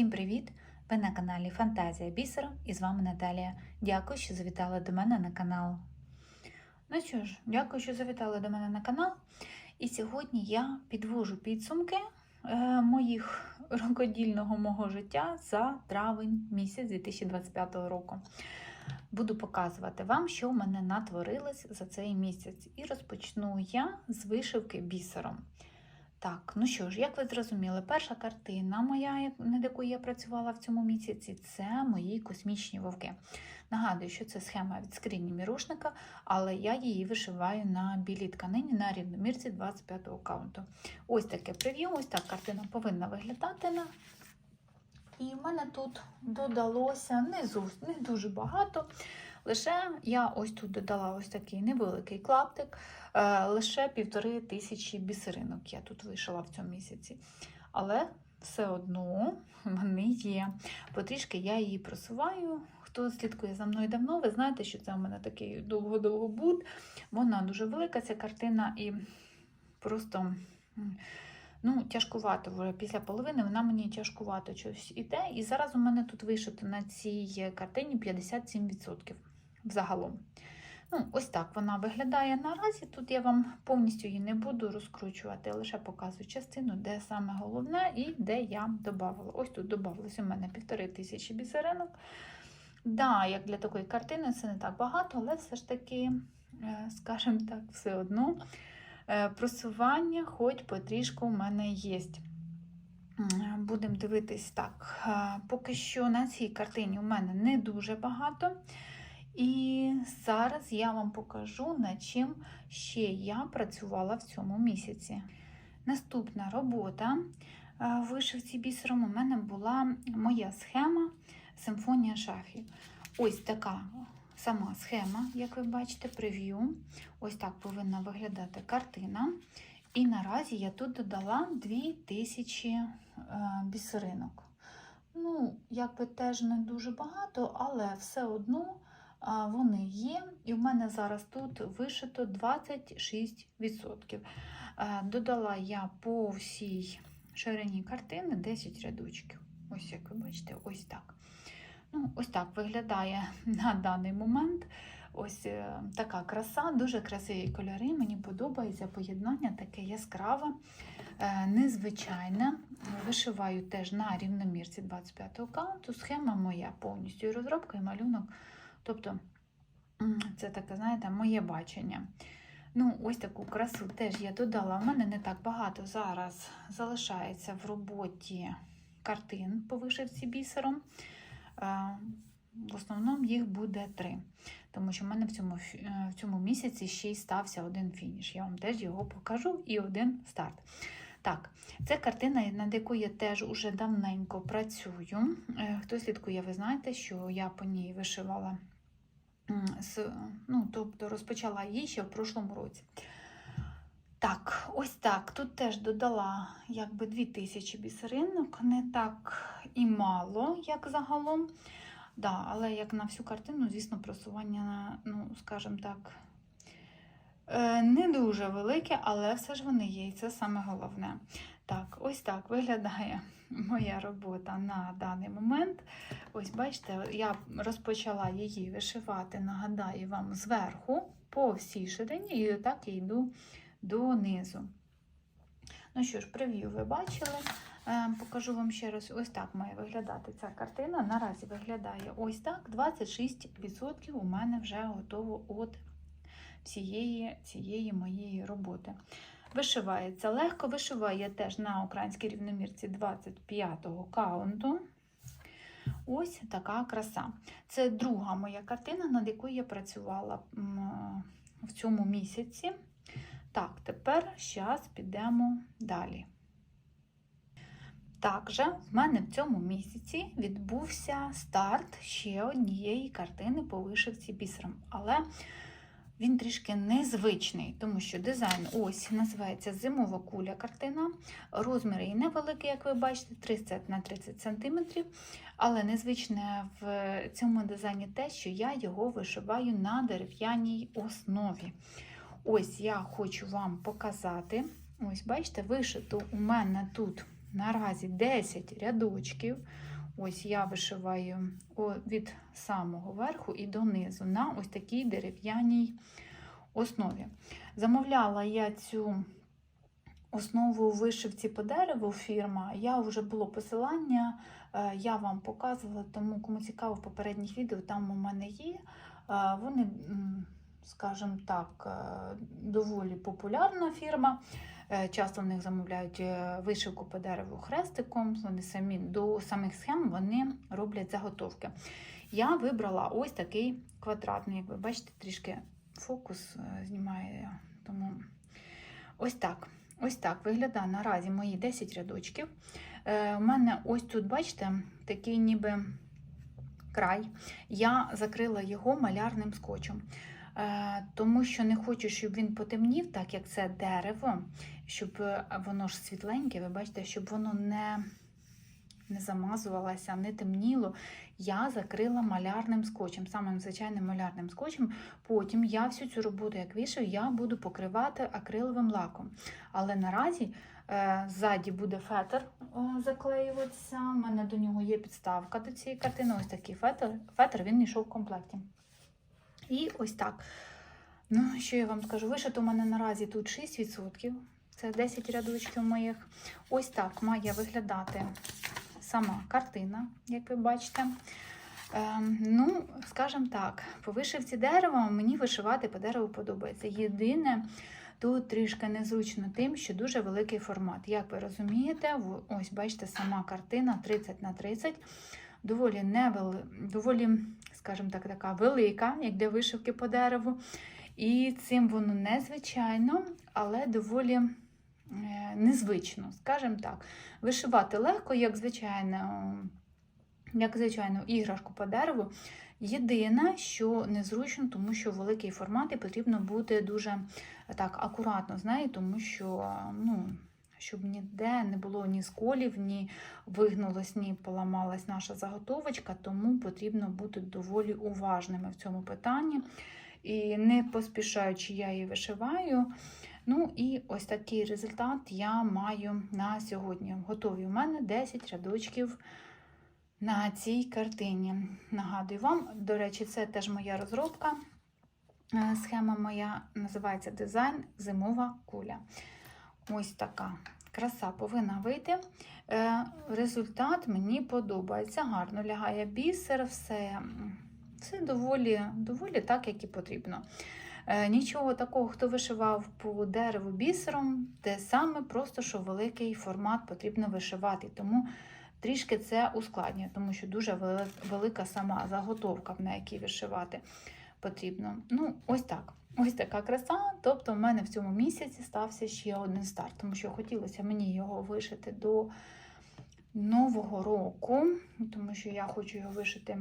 Всім привіт! Ви на каналі Фантазія Бісером і з вами Наталія. Дякую, що завітали до мене на канал. Ну що ж, дякую, що завітали до мене на канал. І сьогодні я підвожу підсумки е, моїх рукодільного мого життя за травень місяць 2025 року. Буду показувати вам, що в мене натворилось за цей місяць. І розпочну я з вишивки бісером. Так, ну що ж, як ви зрозуміли, перша картина моя, над якою я працювала в цьому місяці, це мої космічні вовки. Нагадую, що це схема від скрині мірушника, але я її вишиваю на білій тканині на рівномірці 25-го каунту. Ось таке прев'ю, ось так картина повинна виглядати. На... І в мене тут додалося не, зовсім, не дуже багато. Лише я ось тут додала ось такий невеликий клаптик, лише півтори тисячі бісеринок я тут вишила в цьому місяці. Але все одно вони є. Потрішки я її просуваю. Хто слідкує за мною давно, ви знаєте, що це у мене такий довго-довго буд. Вона дуже велика, ця картина, і просто. Ну, тяжкувато вже після половини вона мені тяжкувато щось іде. І зараз у мене тут вишито на цій картині 57% взагалом. Ну, ось так вона виглядає наразі. Тут я вам повністю її не буду розкручувати, лише показую частину, де саме головне і де я додавала. Ось тут додавалось у мене півтори тисячі бісеринок. Да, як для такої картини це не так багато, але все ж таки, е, скажімо так, все одно е, просування, хоч потрішку у мене є. Будемо дивитись так. е, Поки що на цій картині у мене не дуже багато. І зараз я вам покажу, над чим ще я працювала в цьому місяці. Наступна робота е, в вишивці бісером у мене була моя схема Симфонія шафів. Ось така сама схема, як ви бачите, прев'ю. Ось так повинна виглядати картина. І наразі я тут додала 2000 е, бісеринок. Ну, якби теж не дуже багато, але все одно вони є. І в мене зараз тут вишито 26%. Е, Додала я по всій ширині картини 10 рядочків. Ось як ви бачите, ось так. Ну, ось так виглядає на даний момент. Ось е, така краса, дуже красиві кольори. Мені подобається поєднання таке яскраве, е, незвичайне. Вишиваю теж на рівномірці 25-го каунту. Схема моя повністю розробка і малюнок. Тобто, це таке, знаєте, моє бачення. Ну, ось таку красу теж я додала. У мене не так багато зараз залишається в роботі картин по вишивці бісером. Е, В основному їх буде три, тому що в мене в цьому, е, в цьому місяці ще й стався один фініш. Я вам теж його покажу і один старт. Так, це картина, над якою я теж уже давненько працюю. Е, Хто слідкує, ви знаєте, що я по ній вишивала, ну, тобто розпочала її ще в прошлому році. Так, ось так. Тут теж додала якби 2000 бісеринок, не так і мало, як загалом. Да, але як на всю картину, звісно, просування, ну, скажімо так, е, не дуже велике, але все ж вони є, і це саме головне. Так, ось так виглядає моя робота на даний момент. Ось бачите, я розпочала її вишивати, нагадаю вам, зверху по всій ширині, і так я йду донизу. Ну що ж, прев'ю ви бачили. Е, Покажу вам ще раз, ось так має виглядати ця картина. Наразі виглядає ось так. 26% у мене вже готово від всієї цієї моєї роботи. Вишивається легко, вишиваю я теж на українській рівномірці 25-го каунту. Ось така краса. Це друга моя картина, над якою я працювала в цьому місяці. Так, тепер зараз підемо далі. Також в мене в цьому місяці відбувся старт ще однієї картини по вишивці бісером. Але він трішки незвичний, тому що дизайн ось називається Зимова куля картина. Розміри і невеликі, як ви бачите, 30 на 30 см. Але незвичне в цьому дизайні те, що я його вишиваю на дерев'яній основі. Ось я хочу вам показати. Ось, бачите, вишито у мене тут наразі 10 рядочків. Ось я вишиваю від самого верху і донизу на ось такій дерев'яній основі. Замовляла я цю основу вишивці по дереву фірма. Я вже було посилання, е, я вам показувала, тому кому цікаво в попередніх відео, там у мене є. Е, Вони, скажімо так, е, доволі популярна фірма. Е, Часто в них замовляють е, вишивку по дереву хрестиком. Вони самі до самих схем вони роблять заготовки. Я вибрала ось такий квадратний, як ви бачите, трішки фокус е, знімає. Тому ось так. Ось так виглядає наразі мої 10 рядочків. У мене ось тут, бачите, такий ніби край. Я закрила його малярним скотчем. Е, тому що не хочу, щоб він потемнів, так як це дерево, щоб е, воно ж світленьке, ви бачите, щоб воно не, не замазувалося, не темніло. Я закрила малярним скотчем, самим звичайним малярним скотчем. Потім я всю цю роботу, як вішаю, я буду покривати акриловим лаком. Але наразі е, ззаді буде фетр е, заклеюватися. У мене до нього є підставка до цієї картини. Ось такий фетр. Фетр він йшов в комплекті. І ось так. Ну, що я вам скажу? Вишито у мене наразі тут 6%. Це 10 рядочків моїх. Ось так має виглядати сама картина, як ви бачите. Ем, ну, скажімо так, по вишивці дерева мені вишивати по дереву подобається. Єдине, тут трішки незручно тим, що дуже великий формат. Як ви розумієте, ось бачите, сама картина 30 на 30 доволі невели, доволі, скажімо так, така велика, як для вишивки по дереву. І цим воно незвичайно, але доволі е, незвично, скажімо так. Вишивати легко, як звичайно, як звичайно, іграшку по дереву. Єдине, що незручно, тому що великий формат і потрібно бути дуже так акуратно, знаєте, тому що ну, щоб ніде не було ні сколів, ні вигнулась, ні поламалась наша заготовочка, тому потрібно бути доволі уважними в цьому питанні. І не поспішаючи, я її вишиваю. Ну і ось такий результат я маю на сьогодні. Готові у мене 10 рядочків на цій картині. Нагадую вам, до речі, це теж моя розробка. Е, Схема моя називається Дизайн Зимова куля. Ось така краса повинна вийти. Е, Результат мені подобається. Гарно лягає бісер, все, все доволі, доволі так, як і потрібно. Е, Нічого такого, хто вишивав по дереву бісером, те саме, просто що великий формат потрібно вишивати. Тому трішки це ускладнює, тому що дуже велика сама заготовка, на якій вишивати потрібно. Ну, ось так. Ось така краса. Тобто, в мене в цьому місяці стався ще один старт, тому що хотілося мені його вишити до Нового року, тому що я хочу його вишити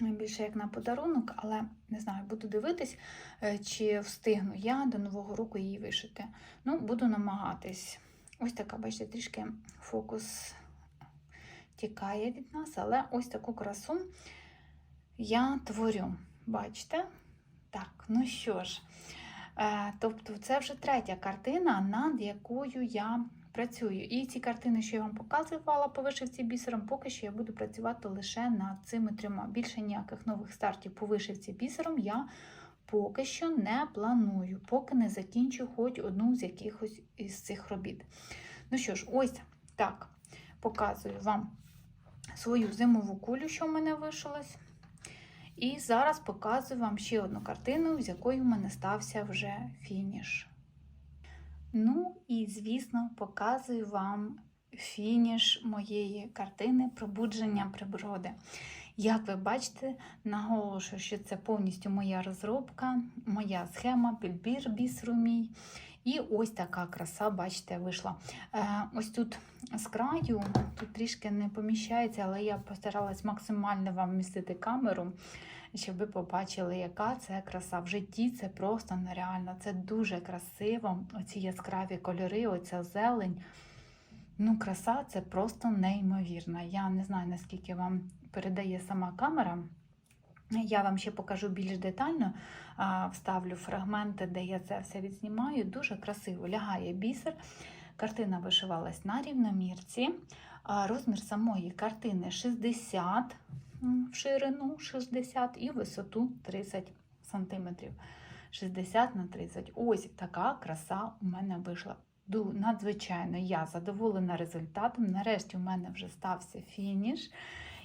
більше як на подарунок, але не знаю, буду дивитись, е, чи встигну я до Нового року її вишити. Ну, буду намагатись. Ось така, бачите, трішки фокус тікає від нас, але ось таку красу я творю. Бачите? Так, ну що ж, е, тобто, це вже третя картина, над якою я працюю. І ці картини, що я вам показувала по вишивці бісером, поки що я буду працювати лише над цими трьома. Більше ніяких нових стартів по вишивці бісером я поки що не планую, поки не закінчу хоч одну з якихось із цих робіт. Ну що ж, ось так показую вам свою зимову кулю, що в мене вишилась. І зараз показую вам ще одну картину, з якою в мене стався вже фініш. Ну і, звісно, показую вам фініш моєї картини Пробудження природи. Як ви бачите, наголошую, що це повністю моя розробка, моя схема, підбір бісеру мій. І ось така краса, бачите, вийшла. Е, ось тут з краю, тут трішки не поміщається, але я постаралась максимально вам вмістити камеру, щоб ви побачили, яка це краса. В житті це просто нереально. Це дуже красиво. Оці яскраві кольори, оця зелень. Ну, краса це просто неймовірна. Я не знаю, наскільки вам передає сама камера. Я вам ще покажу більш детально, вставлю фрагменти, де я це все відзнімаю. Дуже красиво лягає бісер. Картина вишивалась на рівномірці. Розмір самої картини 60 в ширину 60 і висоту 30 сантиметрів. 60 на 30. Ось така краса у мене вийшла. Надзвичайно я задоволена результатом. Нарешті у мене вже стався фініш.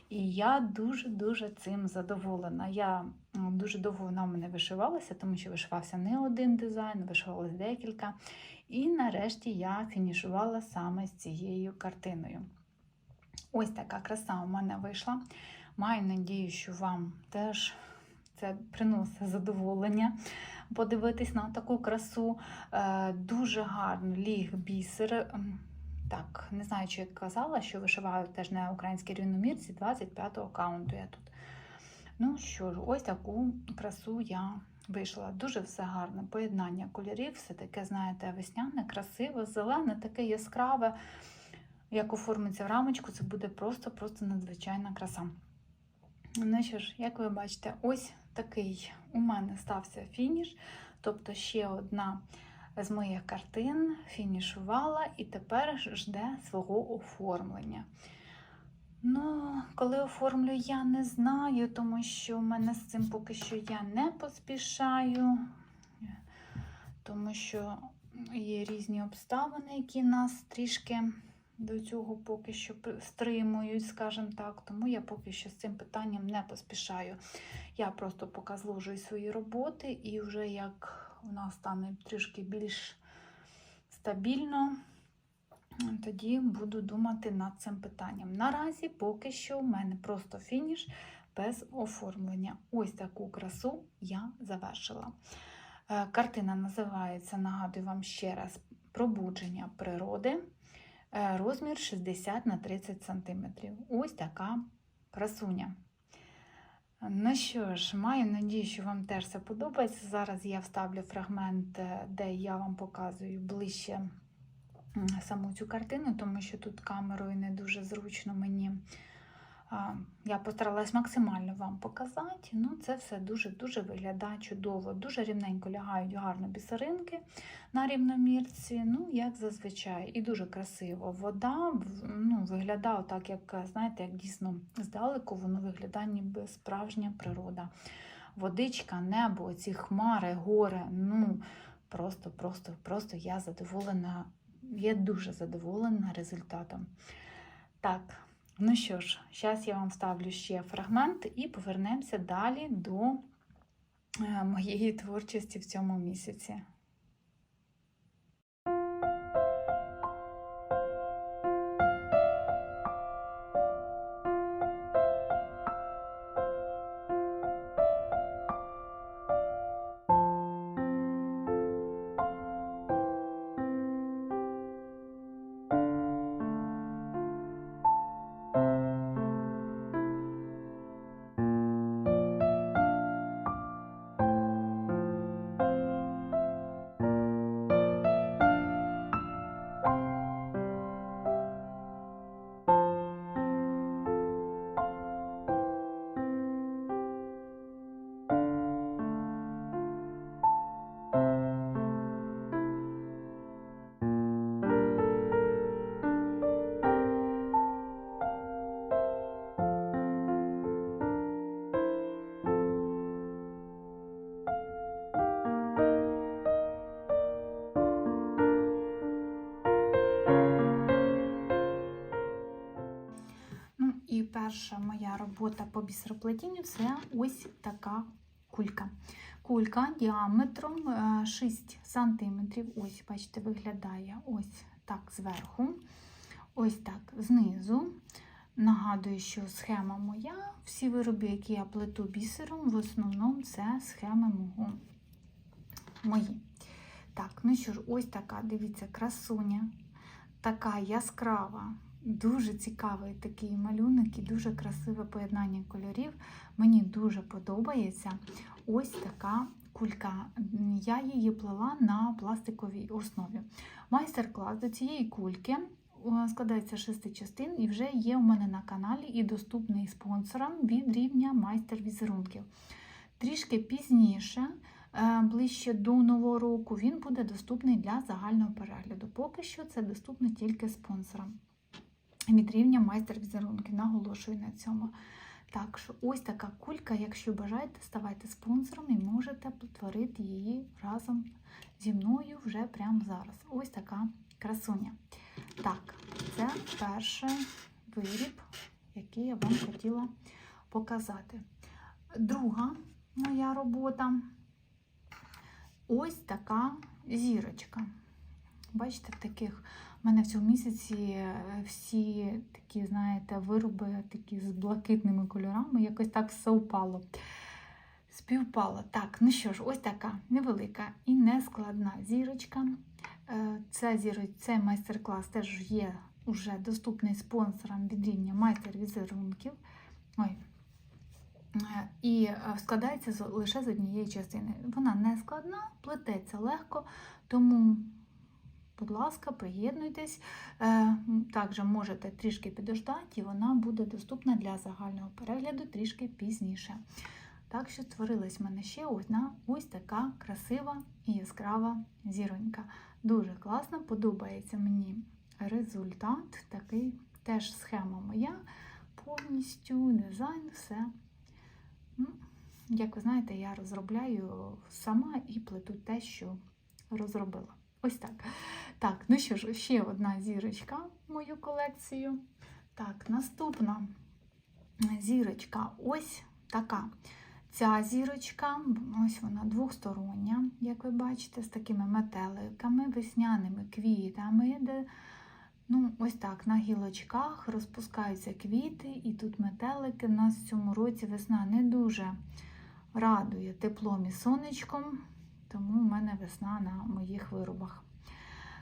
І я дуже-дуже цим задоволена. Я дуже довго вона в мене вишивалася, тому що вишивався не один дизайн, вишивалось декілька. І нарешті я фінішувала саме з цією картиною. Ось така краса у мене вийшла. Маю надію, що вам теж це приносить задоволення подивитись на таку красу. Е, Дуже гарно ліг бісер. Так, не знаю, чи я казала, що вишиваю теж на українській рівномірці 25-го аккаунту я тут. Ну що ж, ось таку красу я вийшла. Дуже все гарне. Поєднання кольорів, все таке, знаєте, весняне, красиве, зелене, таке яскраве. Як оформиться в рамочку, це буде просто-просто надзвичайна краса. Ну що ж, як ви бачите, ось такий у мене стався фініш. Тобто ще одна з моїх картин фінішувала і тепер жде свого оформлення. Ну, коли оформлю, я не знаю, тому що в мене з цим поки що я не поспішаю, тому що є різні обставини, які нас трішки до цього поки що стримують, скажімо так. Тому я поки що з цим питанням не поспішаю. Я просто поки зложую свої роботи, і вже як у нас стане трішки більш стабільно, тоді буду думати над цим питанням. Наразі поки що в мене просто фініш без оформлення. Ось таку красу я завершила. Е, Картина називається, нагадую вам ще раз, Пробудження природи. Е, Розмір 60 на 30 см. Ось така красуня. Ну що ж, маю надію, що вам теж це подобається. Зараз я вставлю фрагмент, е, де я вам показую ближче саму цю картину, тому що тут камерою не дуже зручно мені. Я постаралась максимально вам показати. Ну, це все дуже-дуже виглядає чудово. Дуже рівненько лягають гарно бісеринки на рівномірці, ну, як зазвичай, і дуже красиво. Вода ну, виглядає так, як, знаєте, як дійсно здалеку, воно виглядає ніби справжня природа. Водичка, небо, ці хмари, гори. Ну, просто, просто, просто я задоволена. Я дуже задоволена результатом. Так, ну що ж, зараз я вам ставлю ще фрагмент і повернемося далі до е, моєї творчості в цьому місяці. Робота по бісероплетінню це ось така кулька. Кулька діаметром е, 6 см. Ось, бачите, виглядає ось так зверху, ось так знизу. Нагадую, що схема моя, всі вироби, які я плету бісером, в основному це схеми мого, мої. Так, ну що ж, ось така, дивіться, красуня, така яскрава, дуже цікавий такий малюнок і дуже красиве поєднання кольорів. Мені дуже подобається ось така кулька. Я її плела на пластиковій основі. Майстер-клас до цієї кульки е, складається з шести частин і вже є у мене на каналі і доступний спонсорам від рівня майстер візерунків. Трішки пізніше, е, ближче до нового року, він буде доступний для загального перегляду. Поки що це доступно тільки спонсорам. Від рівня майстер візерунків. Наголошую на цьому. Так що ось така кулька, якщо бажаєте, ставайте спонсором і можете потворити її разом зі мною вже прямо зараз. Ось така красуня. Так, це перший виріб, який я вам хотіла показати. Друга моя робота ось така зірочка. Бачите, в таких у мене в цьому місяці е, всі такі, знаєте, вироби такі з блакитними кольорами, якось так все впало. Співпало. Так, ну що ж, ось така невелика і нескладна зірочка. Е, Ця зіро... Цей майстер-клас теж є уже доступний спонсорам від рівня майстер візерунків. Ой. Е, І складається лише з однієї частини. Вона не складна, плететься легко, тому, будь ласка, приєднуйтесь. Е, Також можете трішки підождати, і вона буде доступна для загального перегляду трішки пізніше. Так що створилась в мене ще одна ось така красива і яскрава зіронька. Дуже класно, подобається мені результат. Такий теж схема моя, повністю дизайн, все. Ну, як ви знаєте, я розробляю сама і плету те, що розробила. Ось так. Так, ну що ж, ще одна зірочка в мою колекцію. Так, наступна зірочка ось така. Ця зірочка, ось вона двостороння, як ви бачите, з такими метеликами, весняними квітами, де ну, ось так на гілочках розпускаються квіти, і тут метелики. У нас в цьому році весна не дуже радує теплом і сонечком, тому в мене весна на моїх виробах.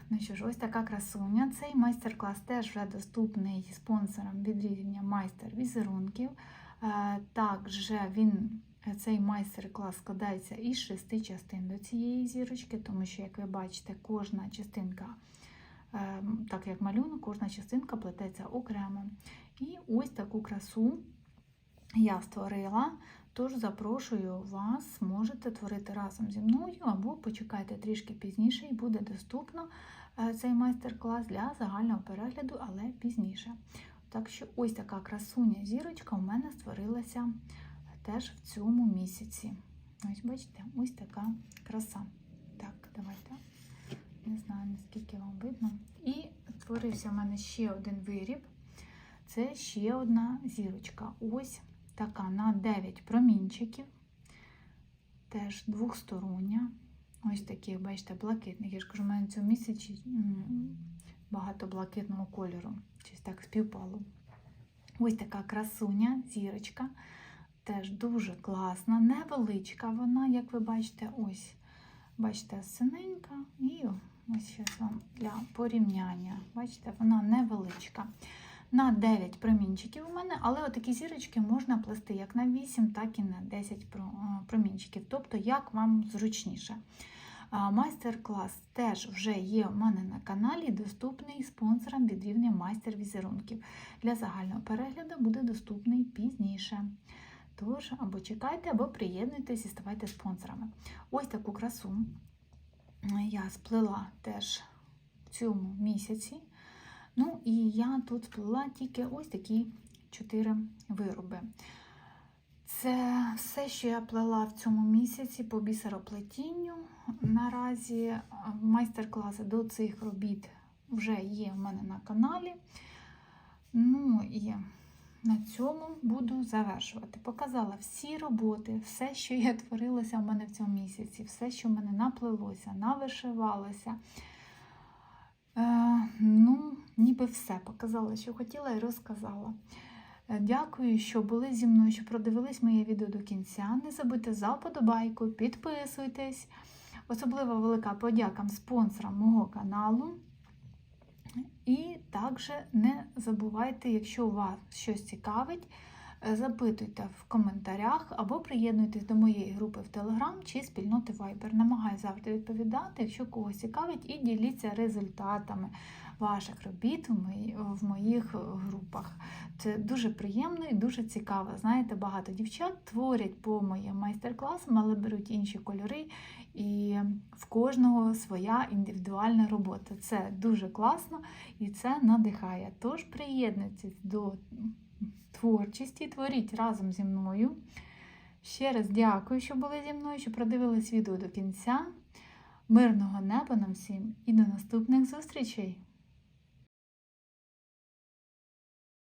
Ну що ж, ось така красуня. Цей майстер-клас теж вже доступний спонсорам від рівня майстер візерунків. Е, Також він, цей майстер-клас складається із шести частин до цієї зірочки, тому що, як ви бачите, кожна частинка, е, так як малюнок, кожна частинка плететься окремо. І ось таку красу я створила. Тож запрошую вас, можете творити разом зі мною, або почекайте трішки пізніше, і буде доступно е, цей майстер-клас для загального перегляду, але пізніше. Так що ось така красуня зірочка у мене створилася теж в цьому місяці. Ось бачите, ось така краса. Так, давайте. Не знаю, наскільки вам видно. І створився в мене ще один виріб. Це ще одна зірочка. Ось така на 9 промінчиків. Теж двохстороння. Ось такі, бачите, блакитних. Я ж кажу, у мене в цьому місяці багато блакитного кольору. Щось так співпало. Ось така красуня, зірочка. Теж дуже класна, невеличка вона, як ви бачите, ось. Бачите, синенька. І ось зараз вам для порівняння. Бачите, вона невеличка. На 9 промінчиків у мене, але отакі зірочки можна плести як на 8, так і на 10 промінчиків. Тобто, як вам зручніше. Майстер-клас теж вже є у мене на каналі, доступний спонсорам від рівня майстер візерунків. Для загального перегляду буде доступний пізніше. Тож, або чекайте, або приєднуйтесь і ставайте спонсорами. Ось таку красу я сплела теж в цьому місяці. Ну і я тут сплела тільки ось такі чотири вироби. Це все, що я плела в цьому місяці по бісероплетінню. Наразі майстер-класи до цих робіт вже є в мене на каналі. Ну і на цьому буду завершувати. Показала всі роботи, все, що я творилася в мене в цьому місяці, все, що в мене наплелося, навишивалося. Е, ну, ніби все показала, що хотіла і розказала. Е, Дякую, що були зі мною, що продивились моє відео до кінця. Не забудьте за вподобайку, підписуйтесь. Особливо велика подяка спонсорам мого каналу. І також не забувайте, якщо вас щось цікавить, запитуйте в коментарях або приєднуйтесь до моєї групи в Telegram чи спільноти Viber. Намагаюся завжди відповідати, якщо когось цікавить, і діліться результатами ваших робіт в моїх групах. Це дуже приємно і дуже цікаво. Знаєте, багато дівчат творять по моїм майстер-класам, але беруть інші кольори, і в кожного своя індивідуальна робота. Це дуже класно і це надихає. Тож приєднуйтесь до творчості, творіть разом зі мною. Ще раз дякую, що були зі мною, що продивились відео до кінця. Мирного неба нам всім і до наступних зустрічей!